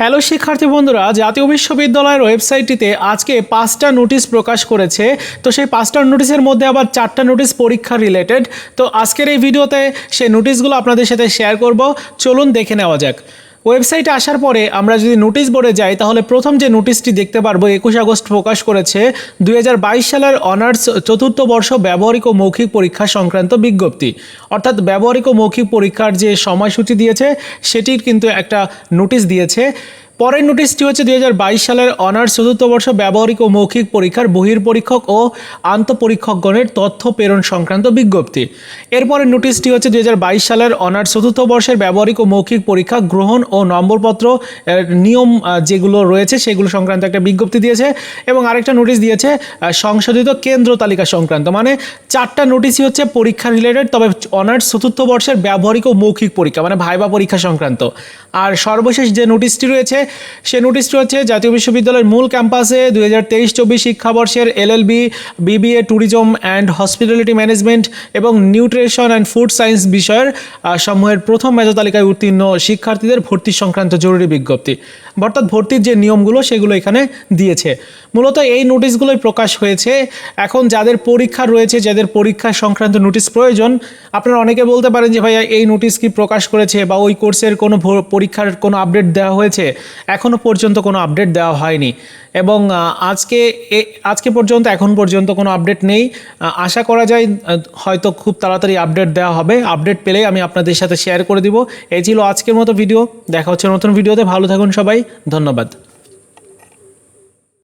Hello শিক্ষার্থী বন্ধুরা, জাতীয় বিশ্ববিদ্যালয়ের ওয়েবসাইটটিতে আজকে পাঁচটা নোটিশ প্রকাশ করেছে। তো সেই পাঁচটা নোটিশের মধ্যে আবার চারটা নোটিশ পরীক্ষা রিলেটেড তো আজকের এই ভিডিওতে সেই নোটিশগুলো আপনাদের সাথে শেয়ার করব। চলুন দেখে নেওয়া যাক। ওয়েবসাইটে আসার পরে আমরা যদি নোটিশ বোর্ডে যাই, তাহলে প্রথম যে নোটিশটি দেখতে পারব, একুশ আগস্ট প্রকাশ করেছে দু হাজার বাইশ সালের অনার্স চতুর্থ বর্ষ ব্যবহারিক ও মৌখিক পরীক্ষা সংক্রান্ত বিজ্ঞপ্তি। অর্থাৎ ব্যবহারিক ও মৌখিক পরীক্ষার যে সময়সূচি দিয়েছে, সেটির কিন্তু একটা নোটিশ দিয়েছে। পরের নোটিশটি হচ্ছে দু হাজার বাইশ সালের অনার্স চতুর্থ বর্ষ ব্যবহারিক ও মৌখিক পরীক্ষার বহির্পরীক্ষক ও আন্তঃপরীক্ষকগণের তথ্য প্রেরণ সংক্রান্ত বিজ্ঞপ্তি। এরপরের নোটিশটি হচ্ছে দু হাজার বাইশ সালের অনার্স চতুর্থ বর্ষের ব্যবহারিক ও মৌখিক পরীক্ষা, গ্রহণ ও নম্বরপত্র নিয়ম যেগুলো রয়েছে সেগুলো সংক্রান্ত একটা বিজ্ঞপ্তি দিয়েছে এবং আরেকটা নোটিশ দিয়েছে সংশোধিত কেন্দ্র তালিকা সংক্রান্ত। মানে চারটা নোটিশই হচ্ছে পরীক্ষা রিলেটেড তবে অনার্স চতুর্থ বর্ষের ব্যবহারিক ও মৌখিক পরীক্ষা মানে ভাইবা পরীক্ষা সংক্রান্ত। আর সর্বশেষ যে নোটিশটি রয়েছে সে নোটিশটি হচ্ছে, জাতীয় বিশ্ববিদ্যালয়ের মূল ক্যাম্পাসে দুই হাজার তেইশ চব্বিশ শিক্ষাবর্ষের LLB, BBA, tourism and hospitality management এবং নিউট্রিশন অ্যান্ড ফুড সায়েন্স বিষয়ের সমূহের প্রথম মেধা তালিকায় উত্তীর্ণ শিক্ষার্থীদের ভর্তি সংক্রান্ত জরুরি বিজ্ঞপ্তি। অর্থাৎ ভর্তির যে নিয়মগুলো, সেগুলো এখানে দিয়েছে। মূলত এই নোটিশগুলোই প্রকাশ হয়েছে। এখন যাদের পরীক্ষা রয়েছে, যাদের পরীক্ষা সংক্রান্ত নোটিশ প্রয়োজন, আপনারা অনেকে বলতে পারেন যে, ভাইয়া, এই নোটিশ কি প্রকাশ করেছে বা ওই কোর্সের কোনো পরীক্ষার কোনো আপডেট দেওয়া হয়েছে? এখনও পর্যন্ত কোনো আপডেট দেওয়া হয়নি। এবং আজকে আজকে পর্যন্ত, এখন পর্যন্ত কোনো আপডেট নেই। আশা করা যায় হয়তো খুব তাড়াতাড়ি আপডেট দেওয়া হবে। আপডেট পেলেই আমি আপনাদের সাথে শেয়ার করে দিব। এই ছিল আজকের মতো ভিডিও দেখা হচ্ছে নতুন ভিডিওতে ভালো থাকুন সবাই। ধন্যবাদ।